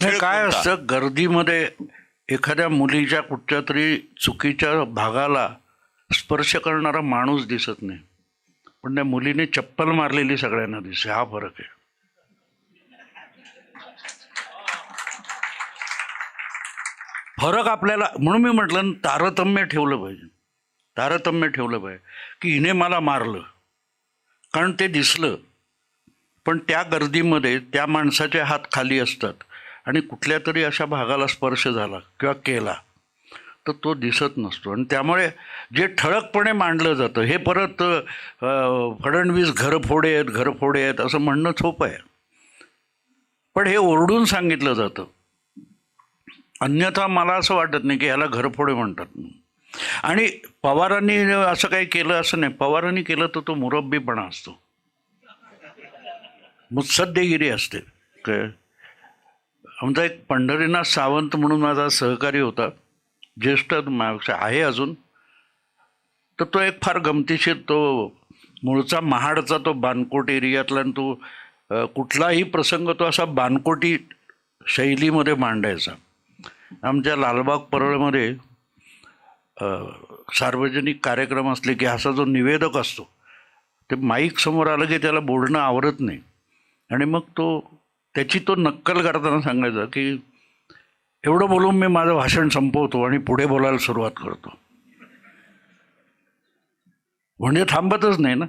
नाही, काय? असतं गर्दीमध्ये एखाद्या मुलीच्या कुठच्या तरी चुकीच्या भागाला स्पर्श करणारा माणूस दिसत नाही. पण त्या मुलीने चप्पल मारलेली सगळ्यांना दिसते. हा फरक आहे. फरक आपल्याला म्हणून मी म्हटलं तारतम्य ठेवलं पाहिजे. तारतम्य ठेवलं पाहिजे. की हिने मला मारलं. कारण ते दिसलं. पण त्या गर्दीमध्ये त्या माणसाचे हात खाली असतात. आणि कुठल्या तरी अशा भागाला स्पर्श झाला किंवा केला तर तो दिसत नसतो. आणि त्यामुळे जे ठळकपणे मांडलं जातं हे परत फडणवीस घरफोडे आहेत घरफोडे आहेत असं म्हणणं सोपं आहे. पण हे ओरडून सांगितलं जातं. अन्यथा मला असं वाटत नाही की ह्याला घरफोडे म्हणतात आणि पवारांनी असं काही केलं असं नाही. पवारांनी केलं तर तो मुरब्बीपणा असतो. मुत्सद्देगिरी असते. काय आमचा एक पंढरीनाथ सावंत म्हणून माझा सहकारी होता ज्येष्ठ आहे अजून. तर तो एक फार गमतीशीर तो मूळचा महाडचा तो बानकोट एरियातला आणि तो कुठलाही प्रसंग तो असा बानकोटी शैलीमध्ये मांडायचा. आमच्या लालबाग परळमध्ये सार्वजनिक कार्यक्रम असले की असा जो निवेदक असतो ते माईक समोर आलं की त्याला बोलणं आवडत नाही. आणि मग तो त्याची तो नक्कल करताना सांगायचा की एवढं बोलून मी माझं भाषण संपवतो आणि पुढे बोलायला सुरुवात करतो. म्हणजे थांबतच नाही ना.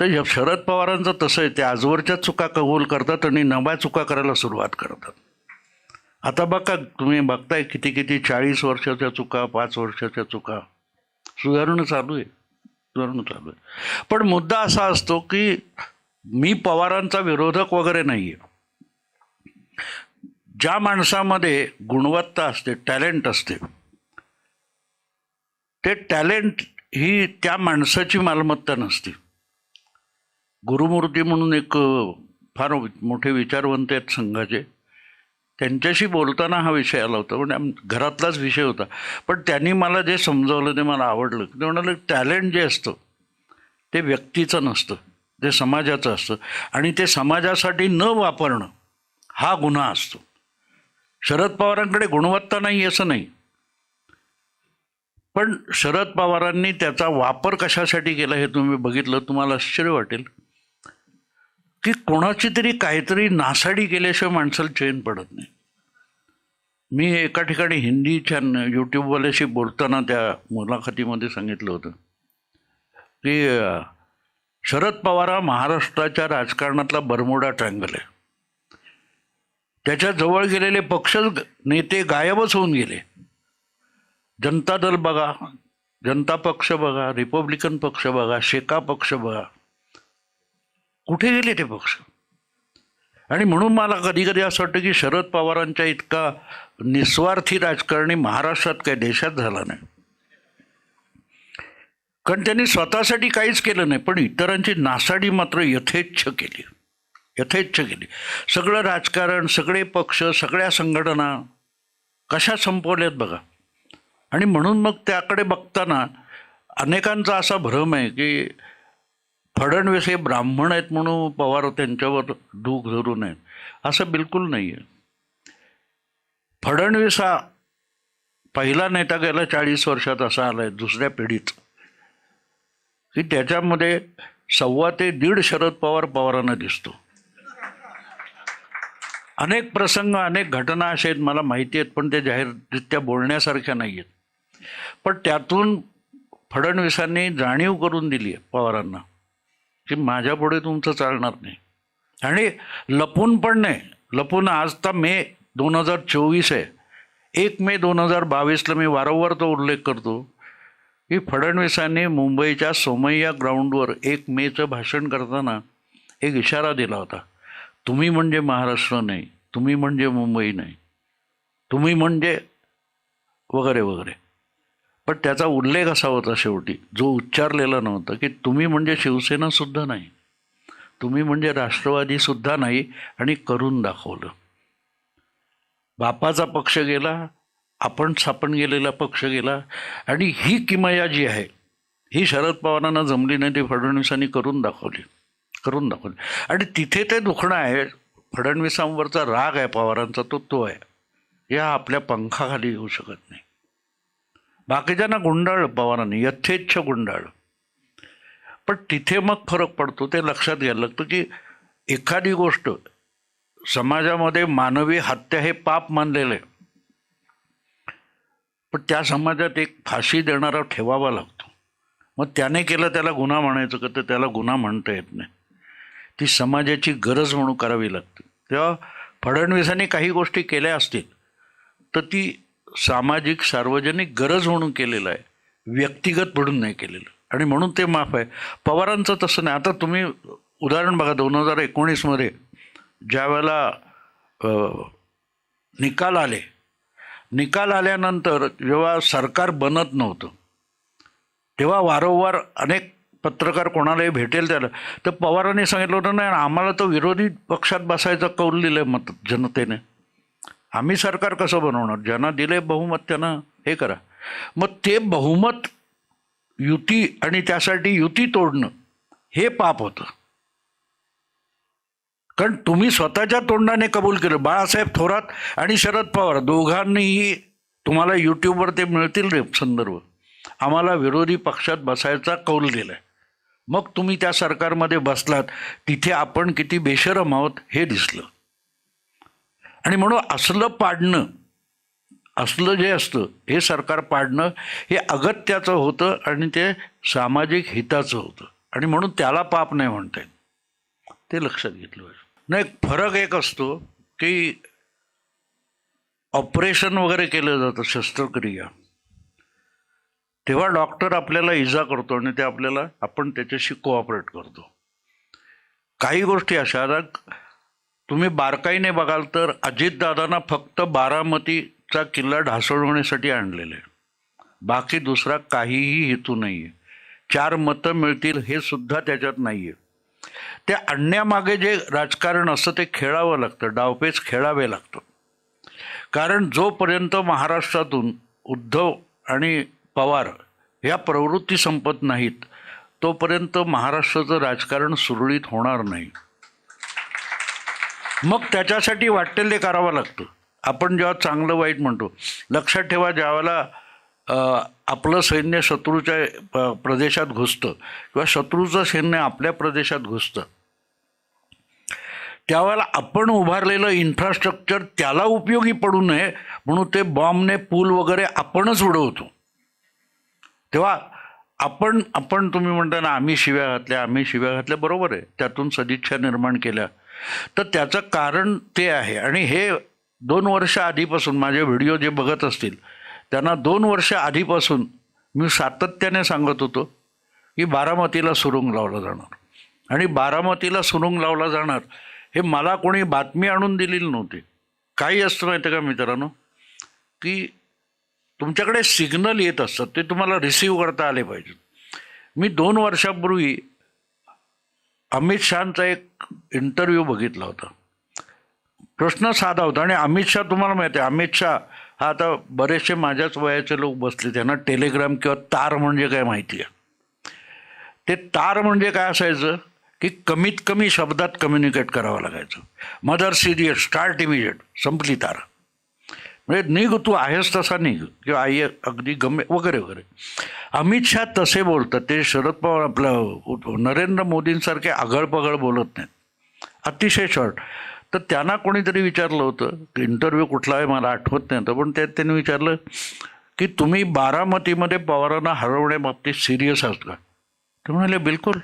तर शरद पवारांचं तसं आहे ते आजवरच्या चुका कबूल करतात आणि नव्या चुका करायला सुरुवात करतात. आता बघा तुम्ही बघताय किती किती चाळीस वर्षाच्या चुका पाच वर्षाच्या चुका. सुधारणं चालू आहे. सुधारणं चालू आहे. पण मुद्दा असा असतो की मी पवारांचा विरोधक वगैरे नाही आहे ज्या माणसामध्ये गुणवत्ता असते टॅलेंट असते ते टॅलेंट ही त्या माणसाची मालमत्ता नसते. गुरुमूर्ती म्हणून एक फार मोठे विचारवंत आहेत संघाचे. त्यांच्याशी बोलताना हा विषय आला होता म्हणजे घरातलाच विषय होता. पण त्यांनी मला जे समजावलं ते मला आवडलं. ते म्हणाले टॅलेंट जे असतं ते व्यक्तीचं नसतं ते समाजाचं असतं. आणि ते समाजासाठी न वापरणं हा गुन्हा असतो. शरद पवारांकडे गुणवत्ता नाही असं नाही. पण शरद पवारांनी त्याचा वापर कशासाठी केला हे तुम्ही बघितलं तुम्हाला आश्चर्य वाटेल. की कोणाची तरी काहीतरी नासाडी केल्याशिवाय माणसाला चैन पडत नाही. मी एका ठिकाणी हिंदीच्या यूट्यूबवाल्याशी बोलताना त्या मुलाखतीमध्ये सांगितलं होतं की शरद पवार हा महाराष्ट्राच्या राजकारणातला बरमुडा ट्रँगल आहे. त्याच्याजवळ गेलेले पक्ष नेते गायबच होऊन गेले. जनता दल बघा जनता पक्ष बघा रिपब्लिकन पक्ष बघा शेका पक्ष बघा. कुठे गेले ते पक्ष? आणि म्हणून मला कधी कधी असं वाटतं की शरद पवारांच्या इतका निस्वार्थी राजकारणी महाराष्ट्रात काही देशात झाला नाही. कारण त्यांनी स्वतःसाठी काहीच केलं नाही पण इतरांची नासाडी मात्र यथेच्छ केली. यथेच्छ केली सगळं राजकारण सगळे पक्ष सगळ्या संघटना कशा संपवल्यात बघा. आणि म्हणून मग त्याकडे बघताना अनेकांचा असा भ्रम आहे की फडणवीस हे ब्राह्मण आहेत म्हणून पवार त्यांच्यावर दूक धरू नयेत. असं बिलकुल नाही आहे फडणवीस हा पहिला नेता गेला चाळीस वर्षात असा आलाय दुसऱ्या पिढीत. की त्याच्यामध्ये सव्वा ते दीड शरद पवार पवारांना दिसतो. अनेक प्रसंग अनेक घटना अशा आहेत मला माहिती आहेत पण ते जाहीररित्या बोलण्यासारख्या नाही आहेत. पण त्यातून फडणवीसांनी जाणीव करून दिली आहे पवारांना की माझ्यापुढे तुमचं चालणार नाही. आणि लपून पण नाही. लपून आज तर मे दोन हजार चोवीस आहे. एक मे दोन हजार बावीसला मी वारंवार तो उल्लेख करतो की फडणवीसांनी मुंबईच्या सोमय्या ग्राउंडवर एक मेचं भाषण करताना एक इशारा दिला होता तुम्ही म्हणजे महाराष्ट्र नाही तुम्ही म्हणजे मुंबई नाही. तुम्ही म्हणजे वगैरे वगैरे. पण त्याचा उल्लेख असा होता शेवटी जो उच्चारलेला नव्हता की तुम्ही म्हणजे शिवसेनासुद्धा नाही. तुम्ही म्हणजे राष्ट्रवादीसुद्धा नाही आणि करून दाखवलं. बापाचा पक्ष गेला आपण स्थापन गेलेला पक्ष गेला आणि ही किमया जी आहे ही शरद पवारांना जमली नाही ती फडणवीसांनी करून दाखवली करून दाखवली. आणि तिथे ते दुखणं आहे फडणवीसांवरचा राग आहे पवारांचा तो तो आहे. या आपल्या पंखाखाली येऊ शकत नाही. बाकीच्यांना गुंडाळलं पवारांनी यथेच्छ गुंडाळलं. पण तिथे मग फरक पडतो ते लक्षात घ्यायला लागतं की एखादी गोष्ट समाजामध्ये मानवी हत्या हे पाप मानलेलं आहे. पण त्या समाजात एक फाशी देणारा ठेवावा लागतो. मग त्याने केलं त्याला गुन्हा म्हणायचं का? तर त्याला गुन्हा म्हणता येत नाही. ती समाजाची गरज म्हणून करावी लागते. तेव्हा फडणवीसांनी काही गोष्टी केल्या असतील तर ती सामाजिक सार्वजनिक गरज म्हणून केलेलं आहे. व्यक्तिगत म्हणून नाही केलेलं. आणि म्हणून ते माफ आहे. पवारांचं तसं नाही. आता तुम्ही उदाहरण बघा दोन हजार एकोणीसमध्ये ज्या वेळेला निकाल आले निकाल आल्यानंतर जेव्हा सरकार बनत नव्हतं तेव्हा वारंवार अनेक पत्रकार कोणालाही भेटेल त्याला. तर पवारांनी सांगितलं होतं नाही आम्हाला तर विरोधी पक्षात बसायचा कौल दिलं मत जनतेने. आम्ही सरकार कसं बनवणार? ज्यांना दिले बहुमत त्यांना हे करा. मग ते बहुमत युती आणि त्यासाठी युती तोडणं हे पाप होतं. कारण तुम्ही स्वतःच्या तोंडाने कबूल केलं. बाळासाहेब थोरात आणि शरद पवार दोघांनीही तुम्हाला यूट्यूबवर ते मिळतील रे संदर्भ. आम्हाला विरोधी पक्षात बसायचा कौल दिलाय. मग तुम्ही त्या सरकारमध्ये बसलात तिथे आपण किती बेशरम आहोत हे दिसलं. आणि म्हणून असलं पाडणं असलं जे असतं हे सरकार पाडणं हे अगत्याचं होतं आणि ते सामाजिक हिताचं होतं. आणि म्हणून त्याला पाप नाही म्हणता येत. ते लक्षात घेतलं पाहिजे. नाही फरक एक असतो की ऑपरेशन वगैरे केलं जातं शस्त्रक्रिया. तेव्हा डॉक्टर आपल्याला इजा करतो आणि ते आपल्याला आपण त्याच्याशी कोऑपरेट करतो. काही गोष्टी अशा आता तुम्ही बारकाईने बघाल तर अजितदादांना फक्त बारामतीचा किल्ला ढासळवण्यासाठी आणलेलं आहे. बाकी दुसरा काहीही हेतू नाही आहे चार मतं मिळतील हे सुद्धा त्याच्यात नाही आहे त्या आणण्यामागे जे राजकारण असतं ते खेळावं लागतं डावपेच खेळावे लागतं कारण जोपर्यंत महाराष्ट्रातून उद्धव आणि पवार ह्या प्रवृत्ती संपत नाहीत. तोपर्यंत महाराष्ट्राचं राजकारण सुरळीत होणार नाही. मग त्याच्यासाठी वाटेल ते करावं लागतं. आपण जेव्हा चांगलं वाईट म्हणतो. लक्षात ठेवा ज्यावेळेला आपलं सैन्य शत्रूच्या प्रदेशात घुसतं किंवा शत्रूचं सैन्य आपल्या प्रदेशात घुसतं. त्यावेळेला आपण उभारलेलं इन्फ्रास्ट्रक्चर त्याला उपयोगी पडू नये म्हणून ते बॉम्बने पूल वगैरे आपणच उडवतो तेव्हा आपण आपण तुम्ही म्हणता ना आम्ही शिव्या घातल्या आम्ही शिव्या घातल्या बरोबर आहे. त्यातून सदिच्छा निर्माण केल्या. तर त्याचं कारण ते आहे. आणि हे दोन वर्ष आधीपासून माझे व्हिडिओ जे बघत असतील त्यांना दोन वर्ष आधीपासून मी सातत्याने सांगत होतो की बारामतीला सुरुंग लावला जाणार. आणि बारामतीला सुरुंग लावला जाणार हे मला कोणी बातमी आणून दिलेली नव्हती. काही असतं माहिती का मित्रांनो? की तुमच्याकडे सिग्नल येत असतात ते तुम्हाला रिसीव्ह करता आले पाहिजेत. मी दोन वर्षापूर्वी अमित शहाचा एक इंटरव्ह्यू बघितला होता. प्रश्न साधा होता आणि अमित शहा तुम्हाला माहिती आहे अमित शहा हा आता बरेचसे माझ्याच वयाचे लोक बसले त्यांना टेलिग्राम किंवा तार म्हणजे काय माहिती आहे? ते तार म्हणजे काय असायचं? की कमीत कमी शब्दात कम्युनिकेट करावं लागायचं. मदर सिरियस स्टार्ट इमिजिएट संपली तार. म्हणजे निघ तू आहेस तसा निघ. किंवा आई अगदी गमे वगैरे वगैरे. अमित शहा तसे बोलतात. ते शरद पवार आपलं नरेंद्र मोदींसारखे आगळपगळ बोलत नाहीत. अतिशय शॉर्ट तर त्यांना कोणीतरी विचारलं होतं. इंटरव्ह्यू कुठला आहे मला आठवत नाही तर पण त्यात त्यांनी विचारलं की तुम्ही बारामतीमध्ये पवारांना हरवण्याबाबतीत सिरियस आहात का? ते म्हणाले बिलकुल.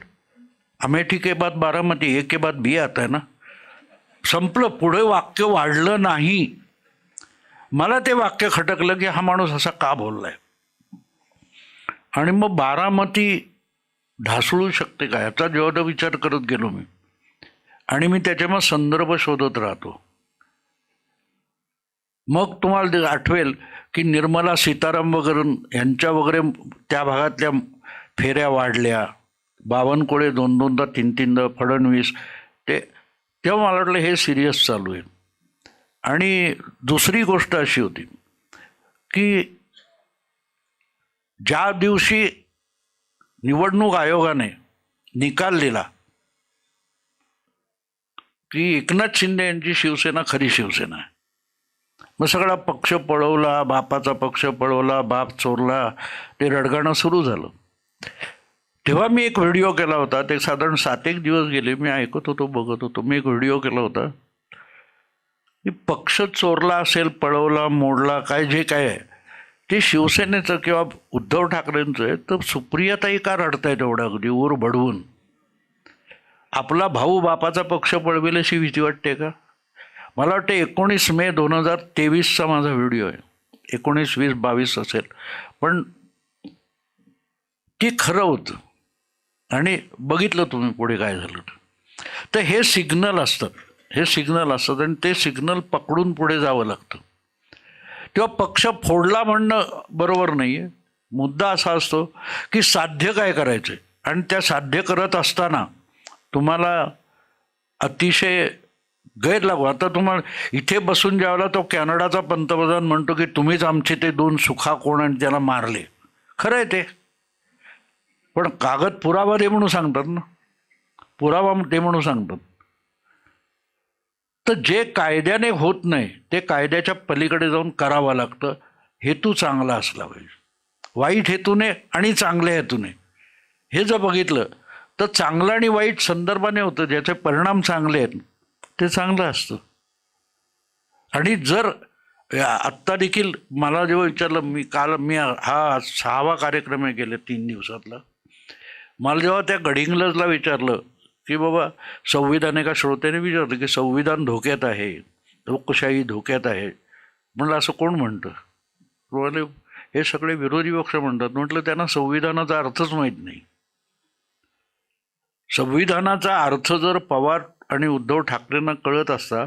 अमेठी के बाद बारामती. एक के बाद बी आता आहे ना. संपलं. पुढे वाक्य वाढलं नाही. मला ते वाक्य खटकलं की हा माणूस असा का बोललाय? आणि मग बारामती ढासळू शकते का याचा जेव्हा विचार करत गेलो मी. आणि मी त्याच्यामध्ये संदर्भ शोधत राहतो. मग तुम्हाला आठवेल की निर्मला सीताराम वगैरे यांच्या वगैरे त्या भागातल्या फेऱ्या वाढल्या. बावनकुळे दोन दोनदा तीन तीनदा फडणवीस ते तेव्हा मला वाटलं हे सिरियस चालू आहे आणि दुसरी गोष्ट अशी होती की ज्या दिवशी निवडणूक आयोगाने निकाल दिला की एकनाथ शिंदे यांची शिवसेना खरी शिवसेना आहे. मग सगळा पक्ष पळवला बापाचा पक्ष पळवला बाप चोरला ते रडगाणं सुरू झालं. तेव्हा मी एक व्हिडिओ केला होता ते साधारण सात एक दिवस गेले मी ऐकत होतो बघत होतो मी एक व्हिडिओ केला होता. की पक्ष चोरला असेल पळवला मोडला काय जे काय आहे ते शिवसेनेचं किंवा उद्धव ठाकरेंचं आहे तर सुप्रियाताई का रडतायत एवढं अगदी ऊर बडवून आपला भाऊ बापाचा पक्ष पळवेल अशी भीती वाटते का? मला वाटतं एकोणीस मे दोन हजार तेवीसचा माझा व्हिडिओ आहे. एकोणीस वीस बावीस असेल. पण ती खरं होतं. आणि बघितलं तुम्ही पुढे काय झालं. तर हे सिग्नल असतात. हे सिग्नल असतात आणि ते सिग्नल पकडून पुढे जावं लागतं. किंवा पक्ष फोडला म्हणणं बरोबर नाही आहे मुद्दा असा असतो की साध्य काय करायचं आणि त्या साध्य करत असताना तुम्हाला अतिशय गैर लागू. आता तुम्हाला इथे बसून ज्यावेळेला तो कॅनडाचा पंतप्रधान म्हणतो की तुम्हीच आमचे ते दोन सुखा कोण आणि त्याला मारले. खरं आहे ते. पण कागद पुरावा दे म्हणून सांगतात ना. पुरावा दे म्हणून सांगतात. तर जे कायद्याने होत नाही ते कायद्याच्या पलीकडे जाऊन करावं लागतं. हेतू चांगला असला पाहिजे. वाईट हेतूने आणि चांगल्या हेतूने. हे जर बघितलं तर चांगलं आणि वाईट संदर्भाने होतं ज्याचे परिणाम चांगले आहेत ते चांगलं असतं. आणि जर आत्ता देखील मला जेव्हा विचारलं मी काल मी हा सहावा कार्यक्रम आहे गेले तीन दिवसातला. मला जेव्हा त्या गडिंग्लजला विचारलं की बाबा संविधान एका श्रोत्याने विचारलं की संविधान धोक्यात आहे लोकशाही धोक्यात आहे. म्हणलं असं कोण म्हणतं? म्हणाले हे सगळे विरोधी पक्ष म्हणतात. म्हटलं त्यांना संविधानाचा अर्थच माहीत नाही. संविधानाचा अर्थ जर पवार आणि उद्धव ठाकरेंना कळत असता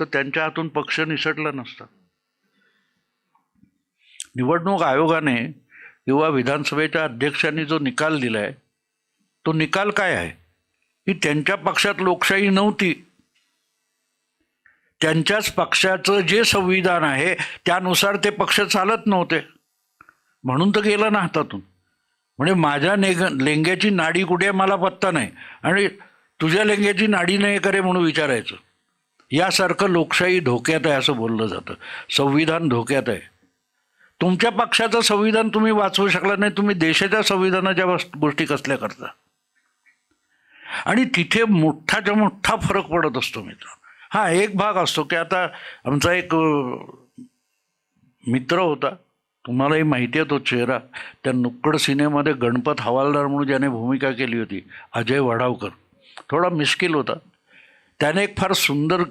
तर त्यांच्या हातून पक्ष निसटला नसता. निवडणूक आयोगाने किंवा विधानसभेच्या अध्यक्षांनी जो निकाल दिला आहे तो निकाल काय आहे? की त्यांच्या पक्षात लोकशाही नव्हती. त्यांच्याच पक्षाचं जे संविधान आहे त्यानुसार ते पक्ष चालत नव्हते. म्हणून तर गेलं ना हातातून. म्हणजे माझ्या नेग लेंग्याची नाडी कुठे आहे मला पत्ता नाही. आणि तुझ्या लेंग्याची नाडी नाही करे म्हणून विचारायचं. यासारखं लोकशाही धोक्यात आहे असं बोललं जातं. संविधान धोक्यात आहे. तुमच्या पक्षाचं संविधान तुम्ही वाचवू शकला नाही. तुम्ही देशाच्या संविधानाच्या वस् गोष्टी कसल्या करता? आणि तिथे मोठाच्या मोठा फरक पडत असतो मित्र. हा एक भाग असतो की आता आमचा एक मित्र होता. तुम्हालाही माहिती आहे तो चेहरा. त्या नुक्कड सिनेमामध्ये गणपत हवालदार म्हणून ज्याने भूमिका केली होती अजय वडावकर. थोडा मिश्किल होता. त्याने एक फार सुंदर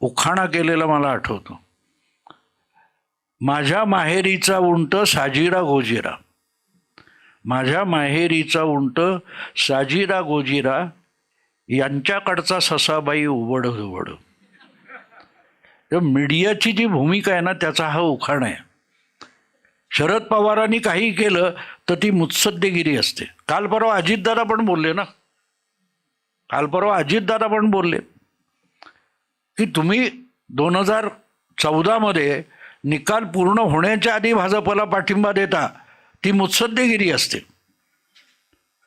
उखाणा केलेला मला आठवतो. माझ्या माहेरीचा उंट साजिरा गोजिरा. माझ्या माहेरीचा उंट साजिरा गोजिरा यांच्याकडचा ससाबाई उवड उवड तर मीडियाची जी भूमिका आहे ना त्याचा हा उखाण आहे. शरद पवारांनी काही केलं तर ती मुत्सद्देगिरी असते. काल परवा अजितदादा पण बोलले ना. काल परवा अजितदादा पण बोलले. की तुम्ही दोन हजार चौदामध्ये निकाल पूर्ण होण्याच्या आधी भाजपला पाठिंबा देता ती मुत्सद्देगिरी असते.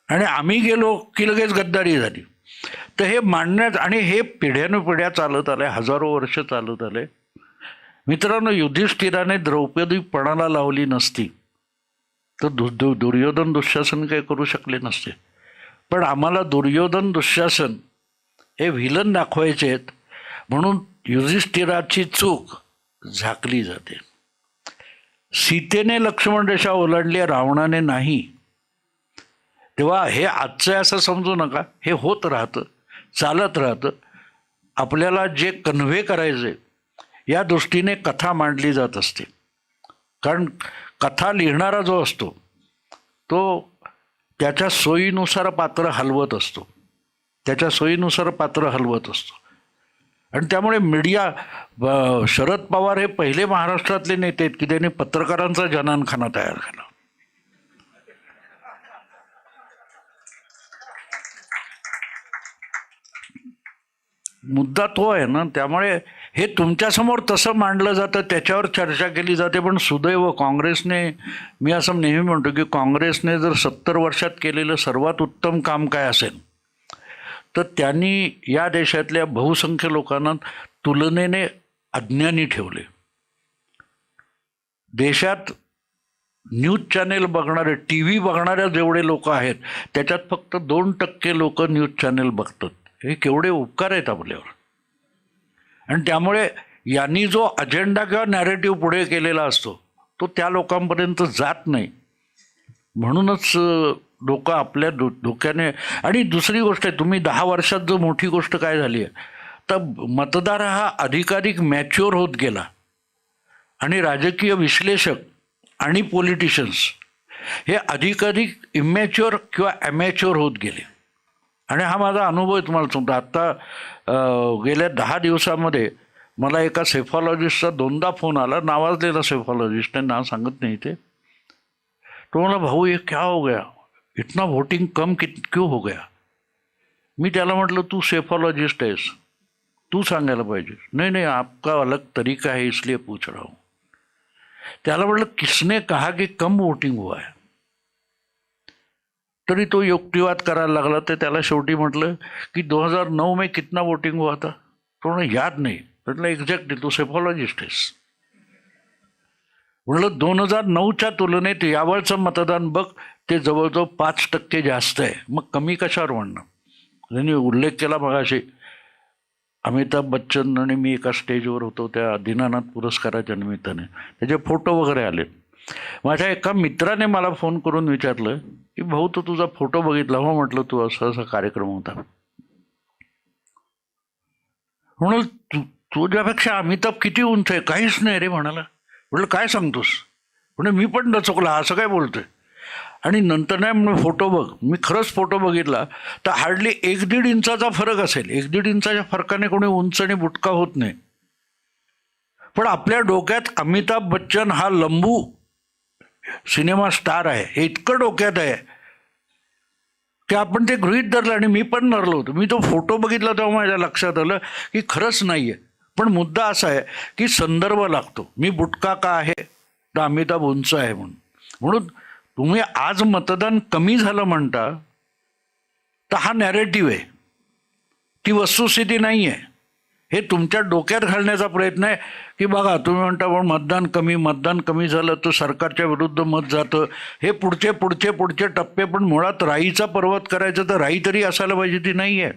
आणि आम्ही गेलो की लगेच गद्दारी झाली. तर हे मांडण्यात आणि हे पिढ्यानुपिढ्या चालत आले हजारो वर्ष चालत आले मित्रांनो युधिष्ठिराने द्रौपदी पणाला लावली नसती. तर दु दु दुर्योधन दुःशासन काही करू शकले नसते. पण आम्हाला दुर्योधन दुःशासन हे व्हिलन दाखवायचे आहेत. म्हणून युधिष्ठिराची चूक झाकली जाते. सीतेने लक्ष्मण रेषा ओलांडली रावणाने नाही. तेव्हा हे आजचं आहे असं समजू नका. हे होत राहतं चालत राहतं. आपल्याला जे कन्व्हे करायचे या दृष्टीने कथा मांडली जात असते. कारण कथा लिहिणारा जो असतो तो त्याच्या सोयीनुसार पात्र हलवत असतो. त्याच्या सोयीनुसार पात्र हलवत असतो. आणि त्यामुळे मीडिया शरद पवार हे पहिले महाराष्ट्रातले नेते आहेत की त्यांनी पत्रकारांचा जनानखाना तयार केला. मुद्दा तो आहे ना त्यामुळे हे तुमच्यासमोर तसं मांडलं जातं त्याच्यावर चर्चा केली जाते पण सुदैव काँग्रेसने मी असं नेहमी म्हणतो की काँग्रेसने जर सत्तर वर्षात केलेलं सर्वात उत्तम काम काय असेल? तर त्यांनी या देशातल्या बहुसंख्य लोकांना तुलनेने अज्ञानी ठेवले. देशात न्यूज चॅनेल बघणारे टी व्ही बघणाऱ्या जेवढे लोक आहेत त्याच्यात फक्त दोन टक्के लोक न्यूज चॅनेल बघतात. हे केवढे उपकार आहेत आपल्यावर. आणि त्यामुळे यांनी जो अजेंडा किंवा नॅरेटिव्ह पुढे केलेला असतो तो त्या लोकांपर्यंत जात नाही. म्हणूनच डोकं आपल्या धो धोक्याने आणि दुसरी गोष्ट आहे तुम्ही दहा वर्षात जो मोठी गोष्ट काय झाली आहे तर मतदार हा अधिकाधिक मॅच्युअर होत गेला. आणि राजकीय विश्लेषक आणि पॉलिटिशियन्स हे अधिकाधिक इमॅच्युअर किंवा ॲमॅच्युअर होत गेले. आणि हा माझा अनुभव आहे तुम्हाला सांगतो. आत्ता गेल्या दहा दिवसामध्ये मला एका सेफॉलॉजिस्टचा दोनदा फोन आला. नावाजलेला सेफॉलॉजिस्ट आहे नाव सांगत नाही ते. तो म्हणा भाऊ हे क्या हो गया? इतना वोटिंग कम कि क्यों हो गया? मी त्याला म्हटलं तू सेफॉलॉजिस्ट आहेस. तू सांगायला पाहिजे. नाही नहीं आपका अलग तरीका है इसलिए पूछ रहा हूँ. त्याला म्हटलं किसने कहा की कम वोटिंग हुआ है? तरी तो युक्तिवाद करायला लागला. तर त्याला शेवटी म्हटलं की दोन हजार नऊ मे कितना वोटिंग हुआ था? तो याद नाही. म्हटलं एक्झॅक्टली तू सेफॉलॉजिस्ट आहेस. म्हणलं दोन हजार नऊच्या तुलनेत यावरचं मतदान बघ ते जवळजवळ पाच टक्के जास्त आहे. मग कमी कशावर म्हणणं? म्हणजे त्यांनी उल्लेख केला मगाशी अमिताभ बच्चन आणि मी एका स्टेजवर होतो त्या दीनानाथ पुरस्काराच्या निमित्ताने. त्याचे फोटो वगैरे आले. माझ्या एका मित्राने मला फोन करून विचारलं की भाऊ तू तुझा फोटो बघितला हो? म्हटलं तू असा असा कार्यक्रम होता. म्हणून तू तुझ्यापेक्षा अमिताभ किती उंच आहे? काहीच नाही रे म्हणाला. म्हटलं काय सांगतोस? म्हणजे मी पण डचकला असं काय बोलतोय? आणि नंतर नाही म्हणून फोटो बघ. मी खरंच फोटो बघितला तर हार्डली एक दीड इंचाचा फरक असेल. एक दीड इंचाच्या फरकाने कोणी उंच आणि बुटका होत नाही. पण आपल्या डोक्यात अमिताभ बच्चन हा लंबू सिनेमा स्टार आहे. हे इतकं डोक्यात आहे की आपण ते गृहीत धरलं आणि मी पण धरलो होतो. मी तो फोटो बघितला तेव्हा माझ्या लक्षात आलं की खरंच नाही आहे पण मुद्दा असा आहे की संदर्भ लागतो. मी बुटका का आहे? तर अमिताभ उंच आहे म्हणून. म्हणून तुम्ही आज मतदान कमी झालं म्हणता तर हा नॅरेटिव्ह आहे. ती वस्तुस्थिती नाही आहे हे तुमच्या डोक्यात घालण्याचा प्रयत्न आहे की बघा तुम्ही म्हणता पण मतदान कमी मतदान कमी झालं तर सरकारच्या विरुद्ध मत जातं. हे पुढचे पुढचे पुढचे टप्पे पण मुळात राईचा पर्वत करायचं तर राई तरी असायला पाहिजे ती नाही आहे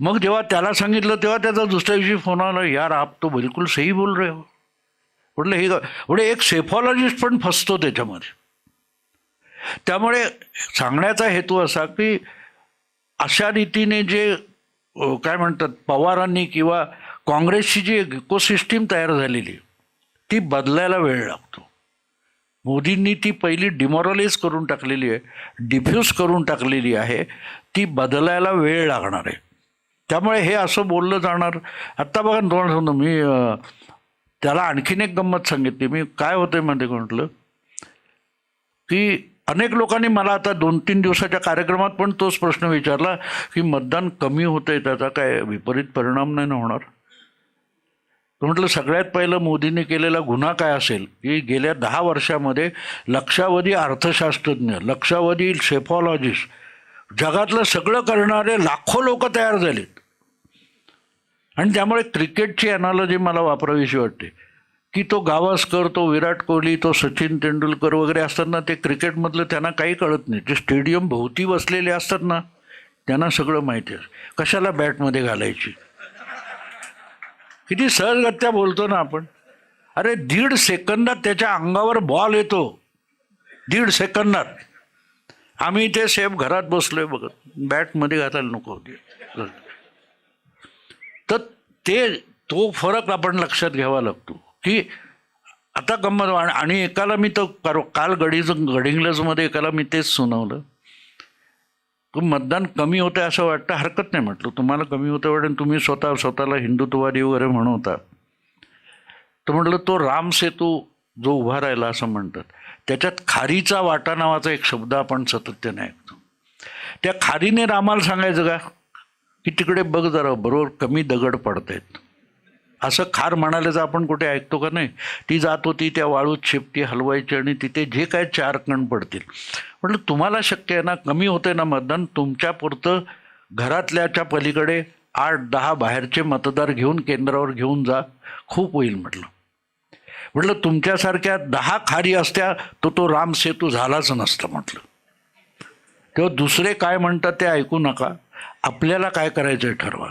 मग जेव्हा त्याला सांगितलं तेव्हा त्याचा दुसऱ्या दिवशी फोन आला यार आप तो बिलकुल सही बोल रहे हो. म्हटलं हे म्हणजे एक सेफॉलॉजिस्ट पण फसतो त्याच्यामध्ये. त्यामुळे सांगण्याचा हेतू असा की अशा रीतीने जे काय म्हणतात पवारांनी किंवा काँग्रेसची जी इकोसिस्टीम तयार झालेली ती बदलायला वेळ लागतो. मोदींनी ती पहिली डिमॉरलाइज करून टाकलेली आहे डिफ्यूज करून टाकलेली आहे ती बदलायला वेळ लागणार आहे. त्यामुळे हे असं बोललं जाणार. आत्ता बघा दोन सांगतो मी त्याला आणखीन एक गंमत सांगितली. मी काय होतंयमध्ये म्हटलं? की अनेक लोकांनी मला आता दोन तीन दिवसाच्या कार्यक्रमात पण तोच प्रश्न विचारला की मतदान कमी होतंय त्याचा काय विपरीत परिणाम नाही ना होणार? तर म्हटलं सगळ्यात पहिलं मोदींनी केलेला गुन्हा काय असेल की गेल्या दहा वर्षामध्ये लक्षावधी अर्थशास्त्रज्ञ लक्षावधी सेफॉलॉजिस्ट जगातलं सगळं करणारे लाखो लोक तयार झालेत. आणि त्यामुळे क्रिकेटची अनालॉजी मला वापरावीशी वाटते. की तो गावस्कर तो विराट कोहली तो सचिन तेंडुलकर वगैरे असतात ना ते क्रिकेटमधलं त्यांना काही कळत नाही. ते स्टेडियम भोवती बसलेले असतात ना त्यांना सगळं माहिती आहे कशाला बॅटमध्ये घालायची? किती सहजगत्या बोलतो ना आपण. अरे दीड सेकंदात त्याच्या अंगावर बॉल येतो. दीड सेकंदात. आम्ही ते सेफ घरात बसलोय बघत बॅटमध्ये घालायला नको. होते तर ते तो फरक आपण लक्षात घ्यावा लागतो. की आता गंमत आणि- एकाला मी तर करो काल गडीज गडिंग्लजमध्ये एकाला मी तेच सुनावलं. मतदान कमी होतं असं वाटतं हरकत नाही म्हटलं. तुम्हाला कमी होतं वाटेल तुम्ही स्वतः स्वतःला हिंदुत्ववादी वगैरे म्हणवता तर म्हटलं तो राम सेतू जो उभा राहिला असं म्हणतात. त्याच्यात खारीचा वाटा नावाचा एक शब्द आपण सातत्याने ऐकतो. त्या खारीने रामाला सांगायचं का? की तिकडे बघ जरा बरोबर कमी दगड पडतायत. असं खार म्हणाल्याचं आपण कुठे ऐकतो का नाही? ती जात होती त्या वाळूत शेपटी हलवायची आणि तिथे जे काय चार कण पडतील. म्हटलं तुम्हाला शक्य आहे ना? कमी होते ना मतदान? तुमच्यापुरतं घरातल्याच्या पलीकडे आठ दहा बाहेरचे मतदार घेऊन केंद्रावर घेऊन जा. खूप होईल म्हटलं. म्हटलं तुमच्यासारख्या दहा खारी असत्या तर तो राम सेतू झालाच नसता म्हटलं. तेव्हा दुसरे काय म्हणतात ते ऐकू नका. आपल्याला काय करायचं ठरवा.